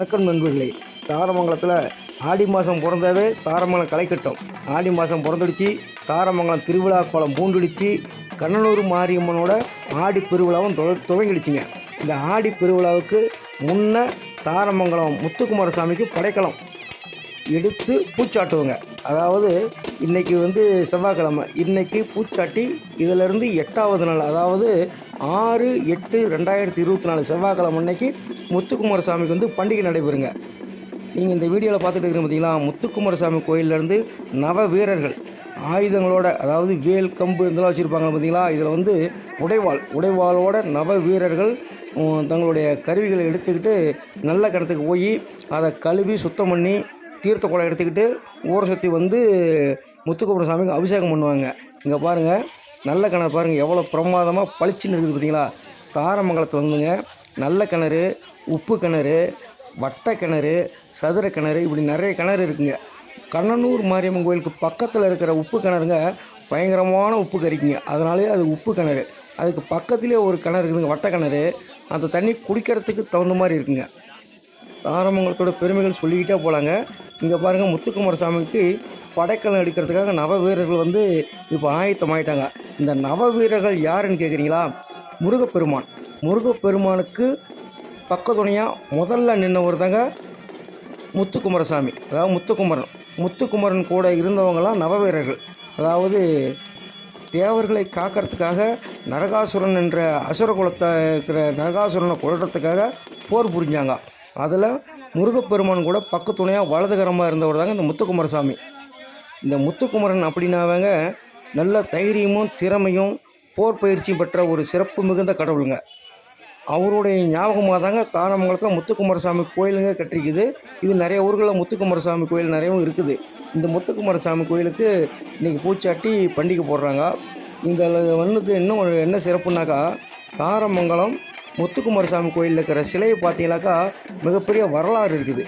வணக்கம் நண்பர்களே. தாரமங்கலத்தில் ஆடி மாதம் பிறந்தாவே தாரமங்கலம் கலைக்கட்டும். ஆடி மாதம் பிறந்துடுச்சு தாரமங்கலம் திருவிழா கோலம் பூண்டுடுச்சு கண்ணனூர் மாரியம்மனோட ஆடி பெருவிழாவும் துவங்கிடுச்சுங்க. இந்த ஆடி பெருவிழாவுக்கு முன்ன தாரமங்கலம் முத்துக்குமாரசாமிக்கு படைக்கலம் எடுத்து பூச்சாட்டுவோங்க. அதாவது இன்றைக்கி வந்து செவ்வாய்க்கிழமை இன்னைக்கு பூச்சாட்டி இதிலிருந்து எட்டாவது நாள் அதாவது ஆறு எட்டு ரெண்டாயிரத்தி இருபத்தி நாலு செவ்வாய்க்கிழமை அன்னைக்கு முத்துக்குமாரசாமிக்கு வந்து பண்டிகை நடைபெறுங்க. நீங்கள் இந்த வீடியோவில் பார்த்துட்டு இருக்கிற பார்த்தீங்களா முத்துக்குமாரசாமி கோயிலேருந்து நவ வீரர்கள் ஆயுதங்களோட அதாவது வேல் கம்பு இதெல்லாம் வச்சுருப்பாங்க பார்த்தீங்களா இதில் வந்து உடைவாள் உடைவாளோட நவ வீரர்கள் தங்களுடைய கருவிகளை எடுத்துக்கிட்டு நல்ல கிணத்துக்கு போய் அதை கழுவி சுத்தம் பண்ணி தீர்த்த குளம் எடுத்துக்கிட்டு ஊரை சுற்றி வந்து முத்துக்குமர சாமிக்கு அபிஷேகம் பண்ணுவாங்க. இங்கே பாருங்கள் நல்ல கிணறு பாருங்கள் எவ்வளோ பிரமாதமாக பளிச்சுன்னு இருக்குது பார்த்தீங்களா தாரமங்கலத்தில் வந்துங்க நல்ல கிணறு உப்பு கிணறு வட்ட கிணறு சதுர கிணறு இப்படி நிறைய கிணறு இருக்குங்க. கண்ணனூர் மாரியம்மன் கோயிலுக்கு பக்கத்தில் இருக்கிற உப்பு கிணறுங்க பயங்கரமான உப்பு கறிக்குங்க அதனாலே அது உப்பு கிணறு. அதுக்கு பக்கத்துலேயே ஒரு கிணறு இருக்குதுங்க வட்ட கிணறு. அந்த தண்ணி குடிக்கிறதுக்கு தகுந்த மாதிரி இருக்குங்க. தாரமங்கலத்தோட பெருமைகள் சொல்லிக்கிட்டே போகலாங்க இங்கே பாருங்கள் முத்துக்குமார சாமிக்கு படைக்கலம் எடுக்கிறதுக்காக நவ வீரர்கள் வந்து இப்போ ஆயத்தமாயிட்டாங்க இந்த நவ வீரர்கள் யாருன்னு கேட்குறீங்களா முருகப்பெருமான். முருகப்பெருமானுக்கு பக்கத்துணையாக முதல்ல நின்றவர் தாங்க முத்துக்குமாரசாமி அதாவது முத்துக்குமரன். முத்துக்குமரன் கூட இருந்தவங்களாம் நவவீரர்கள் அதாவது தேவர்களை காக்கிறதுக்காக நரகாசுரன் என்ற அசுர குலத்தை இருக்கிற நரகாசுரனை கொள்றதுக்காக போர் புரிஞ்சாங்க. அதில் முருகப்பெருமான் கூட பக்கத்துணையாக வலதுகரமாக இருந்தவர் தாங்க இந்த முத்துக்குமாரசாமி. இந்த முத்துக்குமரன் அப்படின்னாவங்க நல்ல தைரியமும் திறமையும் போர் பயிற்சியும் பெற்ற ஒரு சிறப்பு மிகுந்த கடவுளுங்க. அவருடைய ஞாபகமாக தாங்க தானமங்கலத்தில் முத்துக்குமாரசாமி கோயிலுங்க கட்டிருக்குது. இது நிறைய ஊர்களில் முத்துக்குமாரசாமி கோயில் நிறையவும் இருக்குது. இந்த முத்துக்குமாரசாமி கோயிலுக்கு இன்றைக்கி பூச்சாட்டி பண்டிகை போடுறாங்க. இந்த ஒன்றுக்கு இன்னும் என்ன சிறப்புனாக்கா தாரமங்கலம் முத்துக்குமாரசாமி கோயிலில் இருக்கிற சிலையை பார்த்தீங்கன்னாக்கா மிகப்பெரிய வரலாறு இருக்குது.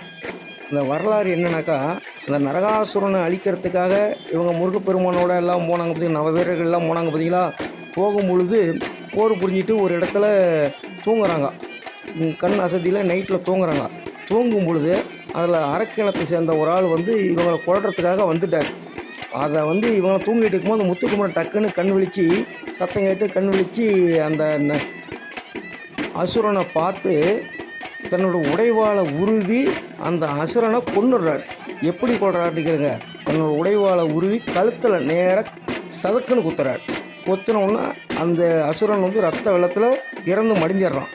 இந்த வரலாறு என்னன்னாக்கா இந்த நரகாசுரனை அழிக்கிறதுக்காக இவங்க முருகப்பெருமானோட எல்லாம் போனாங்க பார்த்தீங்கன்னா நவ போனாங்க பார்த்தீங்களா போகும் பொழுது போர் புரிஞ்சிட்டு ஒரு இடத்துல தூங்குறாங்க. கண் அசதியில் நைட்டில் தூங்குறாங்க. தூங்கும் பொழுது அதில் அரக்கிணத்தை சேர்ந்த ஒரு ஆள் வந்து இவங்களை கொடுறதுக்காக வந்துட்டார். அதை வந்து இவங்க தூங்கிட்டு இருக்கும்போது முத்துக்குமரன் டக்குன்னு கண் விழித்து சத்தம் கேட்டு கண் விழித்து அந்த ந- அசுரனை பார்த்து தன்னோட உடைவாளை உருவி அந்த அசுரனை கொண்டுடுறார் எப்படி கொள்றாருன்னு கேளுங்க. தன்னோட உடைவாளை உருவி கழுத்தில் நேராக சதக்குன்னு குத்துறார். குத்துனோன்னா அந்த அசுரன் வந்து ரத்த வெள்ளத்தில் இறந்து மடிஞ்சிடுறான்.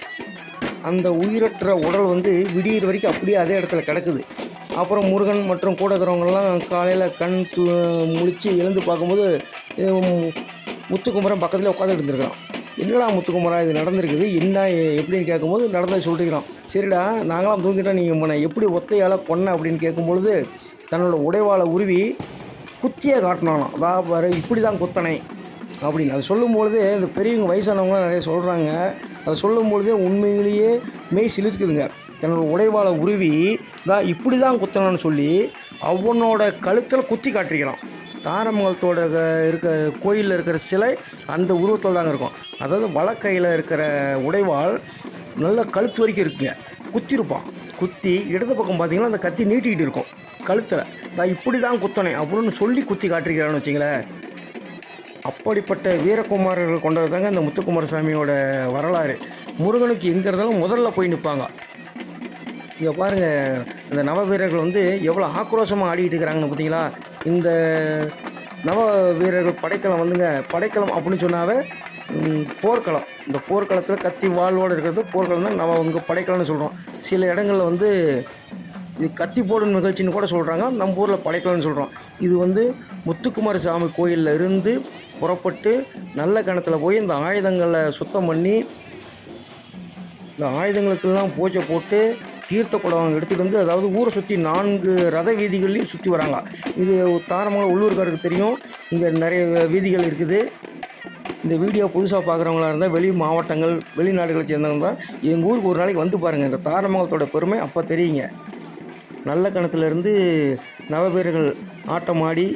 அந்த உயிரற்ற உடல் வந்து விடியிற வரைக்கும் அப்படியே அதே இடத்துல கிடக்குது. அப்புறம் முருகன் மற்றும் கூட இருக்கிறவங்கெல்லாம் காலையில் கண் து முழிச்சு எழுந்து பார்க்கும்போது முத்துக்குமரம் முத்துக்குமரன் பக்கத்தில் உட்காந்துட்டு இருந்திருக்கான் என்னடா முத்துக்குமாரா இது நடந்திருக்குது? என்ன எப்படின்னு கேட்கும்போது நடந்ததை சொல்லிக்கிறான் சரிடா நாங்களாம் தூங்கிட்டோம் நீங்கள் உன்னை எப்படி ஒத்தையால் பொண்ணை அப்படின்னு கேட்கும்பொழுது தன்னோட உடைவாளை உருவி குத்தியை காட்டினானோ அதான் பாரு இப்படி தான் குத்தனை. அப்படின்னு. அதை சொல்லும்பொழுது இந்த பெரியவங்க வயசானவங்களாம் நிறைய சொல்கிறாங்க அதை சொல்லும்பொழுதே உண்மையிலேயே மெய் சிலிர்க்குதுங்க. தன்னோட உடைவாளை உருவி தான் இப்படி தான் குத்தணும்னு சொல்லி அவனோட கழுத்தில் குத்தி காட்டிருக்கிறான். தாரமங்கலத்தோட இருக்க கோயிலில் இருக்கிற சிலை அந்த உருவத்தில் தாங்க இருக்கும். அதாவது வலக்கையில் இருக்கிற உடைவாள் நல்ல கழுத்து வரைக்கும் இருக்குங்க. குத்திருப்பான். குத்தி இடது பக்கம் பார்த்தீங்கன்னா அந்த கத்தி நீட்டிக்கிட்டு இருக்கும். கழுத்தில். நான் இப்படி தான் குத்தனேன் அப்படின்னு சொல்லி குத்தி காட்டிருக்கிறான்னு வச்சிங்களேன். அப்படிப்பட்ட வீரகுமாரர்கள் கொண்டது தாங்க இந்த முத்துக்குமாரசாமியோட வரலாறு. முருகனுக்கு எங்கே இருந்தாலும் முதல்ல போய் நிற்பாங்க இங்கே பாருங்கள் இந்த நவ வீரர்கள் வந்து எவ்வளோ ஆக்ரோஷமாக ஆடிக்கிட்டு இருக்கிறாங்கன்னு பார்த்தீங்களா இந்த நவ வீரர்கள் படைக்கலம் வந்துங்க. படைக்கலம் அப்படின்னு சொன்னாவே போர்க்களம். இந்த போர்க்களத்தில் கத்தி வாழ்வோடு இருக்கிறது போர்க்களம் தான் நம்ம இங்கே படைக்கலம்னு சொல்கிறோம் சில இடங்களில் வந்து இது கத்தி போடும் நிகழ்ச்சின்னு கூட சொல்கிறாங்க நம்ம ஊரில் படைக்கலம்னு சொல்கிறோம் இது வந்து முத்துக்குமார சாமி கோயிலில் இருந்து புறப்பட்டு நல்ல கிணத்துல போய் இந்த ஆயுதங்களை சுத்தம் பண்ணி இந்த ஆயுதங்களுக்கெல்லாம் பூஜை போட்டு தீர்த்த குடம் எடுத்துகிட்டு வந்து அதாவது ஊரை சுற்றி நான்கு ரத வீதிகள்லையும் சுற்றி வராங்க. இது தாரமங்கலம் உள்ளூர்காருக்கு தெரியும். இங்கே நிறைய வீதிகள் இருக்குது. இந்த வீடியோ புதுசாக பார்க்குறவங்களா இருந்தால் வெளி மாவட்டங்கள் வெளிநாடுகளை சேர்ந்தவங்க தான் எங்கள் ஊருக்கு ஒரு நாளைக்கு வந்து பாருங்கள் இந்த தாரமங்கலத்தோட பெருமை அப்போ தெரியுங்க. நல்ல கணத்துலேருந்து நவபேர்கள் ஆட்டம் ஆடி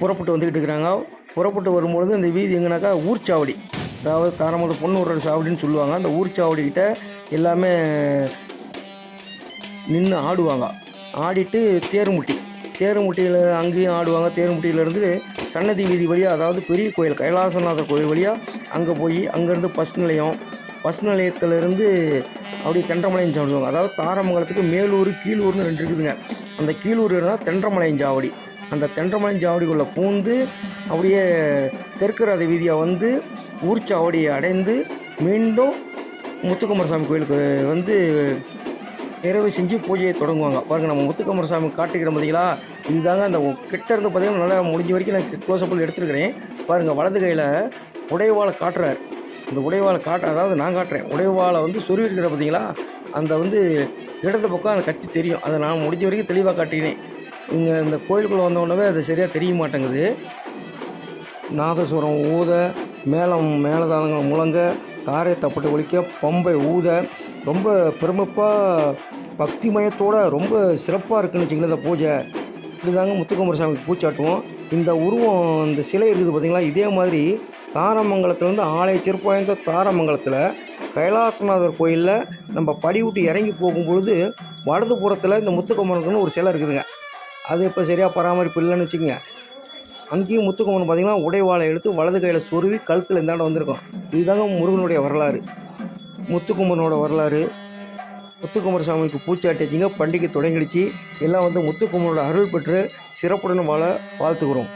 புறப்பட்டு வந்துக்கிட்டு இருக்கிறாங்க புறப்பட்டு வரும்பொழுது இந்த வீதி எங்கனாக்கா ஊர்ச்சாவடி. அதாவது தாரமங்கலம் பொண்ணு சாவடின்னு சொல்லுவாங்க. அந்த ஊர்ச்சாவடிக்கிட்ட எல்லாமே நின்று ஆடுவாங்க. ஆடிட்டு தேர்முட்டி. தேர்முட்டியில் அங்கேயும் ஆடுவாங்க. தேர்முட்டியிலேருந்து சன்னதி வீதி வழியாக அதாவது பெரிய கோயில் கைலாசநாதர் கோயில் வழியாக அங்கே போய் அங்கேருந்து பஸ் நிலையம் பஸ் நிலையத்திலேருந்து அப்படியே தென்றமலையம் சாப்பிடுவாங்க அதாவது தாரமங்கலத்துக்கு மேலூர் கீழூர்னு ரெண்டு இருக்குதுங்க. அந்த கீழூர் தான் தென்றமலையம் சாவடி. அந்த தென்றமலையம் சாவடிக்குள்ளே பூந்து அப்படியே தெற்கு ரத வீதியாக வந்து ஊர்ச்சாவடியை அடைந்து மீண்டும் முத்துக்குமாரசாமி கோயிலுக்கு வந்து நிறைவு செஞ்சு பூஜையை தொடங்குவாங்க. பாருங்கள் நம்ம முத்துக்குமாரசாமி காட்டுக்கிறோம் பார்த்தீங்களா இதுதாங்க அந்த கிட்ட இருந்து பார்த்தீங்கன்னா நல்லா முடிஞ்ச வரைக்கும் நான் க்ளோஸ்அப்பில் எடுத்துருக்கிறேன். பாருங்கள் வலது கையில் உடைவாளை காட்டுறாரு. இந்த உடைவாளை காட்டுற அதாவது நான் காட்டுறேன். உடைவாளை வந்து சொருவிருக்கிற பார்த்தீங்களா அந்த வந்து இடது பக்கம் அந்த கத்தி தெரியும். அதை நான் முடிஞ்ச வரைக்கும் தெளிவாக காட்டினேன் இங்கே இந்த கோயிலுக்குள்ளே வந்த அது சரியாக தெரிய மாட்டேங்குது. நாதஸ்வரம் ஊத மேளம் மேலதாளங்கள் முழங்க தாரை தப்பட்டு ஒலிக்க பம்பை ஊத ரொம்ப பெருமைப்பாக பக்திமயத்தோட ரொம்ப சிறப்பாக இருக்குன்னு வச்சுங்களேன் இந்த பூஜை. இப்படிதாங்க முத்துக்குமாரசாமிக்கு பூச்சாட்டுவோம். இந்த உருவம் இந்த சிலை இருக்குது பார்த்திங்களா இதே மாதிரி தாரமங்கலத்துலேருந்து ஆலய சிறப்பு தாரமங்கலத்தில் கைலாசநாதர் கோயிலில் நம்ம படி விட்டு இறங்கி போகும்பொழுது வலது புறத்தில் இந்த முத்துக்குமரனுக்குன்னு ஒரு சிலை இருக்குதுங்க. அது இப்போ சரியாக பராமரிப்பு இல்லைன்னு வச்சுக்கோங்க. அங்கேயும் முத்துக்குமரன் பார்த்திங்கன்னா உடைவாளை எடுத்து வலது கையில் சொருவி கழுத்தில் இந்தாண்ட வந்திருக்கோம். இதுதாங்க முருகனுடைய வரலாறு. முத்துக்குமரனோட வரலாறு முத்துக்குமர சாமிக்கு பூச்சாட்டிச்சிங்க பண்டிகை தொடங்கிடுச்சு. எல்லாம் வந்து முத்துக்குமரோட அருள் பெற்று சிறப்புடன் வாழ வாழ்த்துக்கிறோம்